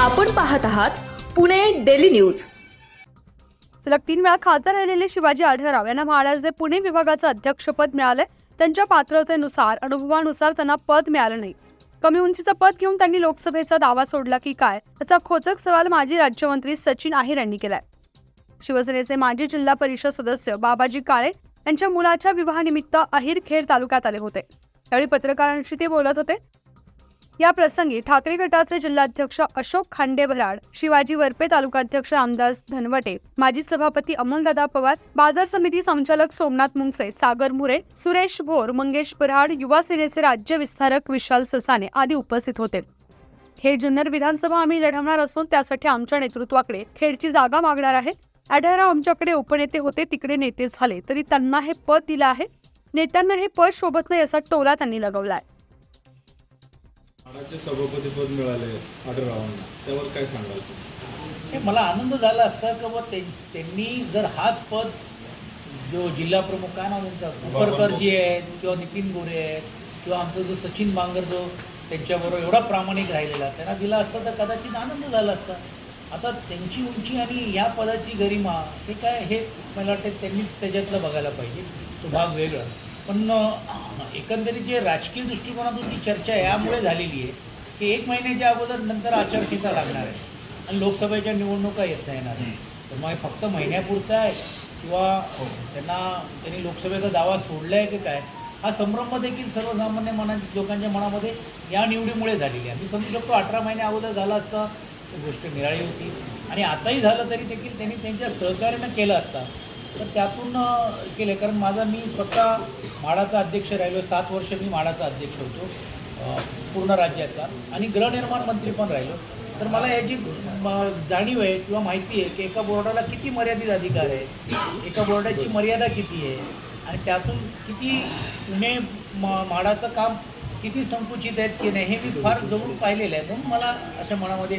आपण पाहत आहात पुणे डेली न्यूज. सलग तीन वेळा खासदार राहिलेले शिवाजी आढळराव यांना महाराज पुणे विभागाचं अध्यक्षपद मिळालंय त्यांच्या पात्रतेनुसार अनुभवानुसार त्यांना पद मिळालं नाही. कमी उंचीचं पद घेऊन त्यांनी लोकसभेचा दावा सोडला की काय? असा खोचक सवाल माजी राज्यमंत्री सचिन आहेर यांनी केलाय. शिवसेनेचे माजी जिल्हा परिषद सदस्य बाबाजी काळे त्यांच्या मुलाच्या विवाहानिमित्त अहिरखेड तालुक्यात आले होते. त्यावेळी पत्रकारांशी ते बोलत होते. या प्रसंगी ठाकरे गटाचे जिल्हाध्यक्ष अशोक खांडे भराड शिवाजी वरपे तालुकाध्यक्ष रामदास धनवटे माजी सभापती अमोलदादा पवार बाजार समिती संचालक सोमनाथ मुंगसे सागर मुरे सुरेश भोर मंगेश बराड युवा सेनेचे राज्य विस्तारक विशाल ससाने आदी उपस्थित होते. खेड जुन्नर विधानसभा आम्ही लढवणार असून त्यासाठी आमच्या नेतृत्वाकडे खेडची जागा मागणार आहे. आढळराव आमच्याकडे उपनेते होते तिकडे नेते झाले. तरी त्यांना हे पद दिलं आहे. नेत्यांना हे पद शोभत नाही असा टोला त्यांनी लगवलाय मानाचे सभापतीपद मिळाले आढळरावांना त्यावर काय सांगाल हे मला आनंद झाला असता की ते- त्यांनी जर हाच पद जो जिल्हा प्रमुख काय नाव त्यांचा भुपरकर जी आहेत किंवा नितीन गोरे आहेत किंवा आमचा जो सचिन बांगर जो त्यांच्याबरोबर एवढा प्रामाणिक राहिलेला त्यांना दिला असता तर कदाचित आनंद झाला असता. आता त्यांची उंची आणि या पदाची गरिमा हे काय हे मला वाटतं त्यांनीच त्याच्यातलं बघायला पाहिजे. तो भाग वेगळा. पण एकंदरीत जे राजकीय दृष्टिकोनातून जी चर्चा यामुळे झालेली आहे की एक महिन्याच्या अगोदर नंतर आचारसंहिता लागणार आहे. आणि लोकसभेच्या निवडणुका येत नाही येणार. तर मग फक्त महिन्यापुरतं आहे. किंवा त्यांना त्यांनी लोकसभेचा दावा सोडला आहे की काय हा संभ्रम देखील सर्वसामान्य मना लोकांच्या मनामध्ये या निवडीमुळे झालेली आहे. मी समजू शकतो अठरा महिन्या अगोदर झाला असता गोष्ट निराळी होती. आणि आताही झालं तरी देखील त्यांनी त्यांच्या सहकार्यानं केलं असता. तर त्यातून केलं. कारण माझा मी स्वतः म्हाडाचा अध्यक्ष राहिलो. सात वर्ष मी म्हाडाचा अध्यक्ष होतो पूर्ण राज्याचा. आणि गृहनिर्माण मंत्री पण राहिलो. तर मला याची म, जाणीव आहे किंवा माहिती आहे की एका बोर्डाला किती मर्यादित अधिकार आहे? एका बोर्डाची मर्यादा किती आहे? आणि त्यातून किती पुणे म म्हाडाचं काम किती संकुचित आहेत की नाही हे मी फार जवळून पाहिलेलं आहे. म्हणून मला अशा मनामध्ये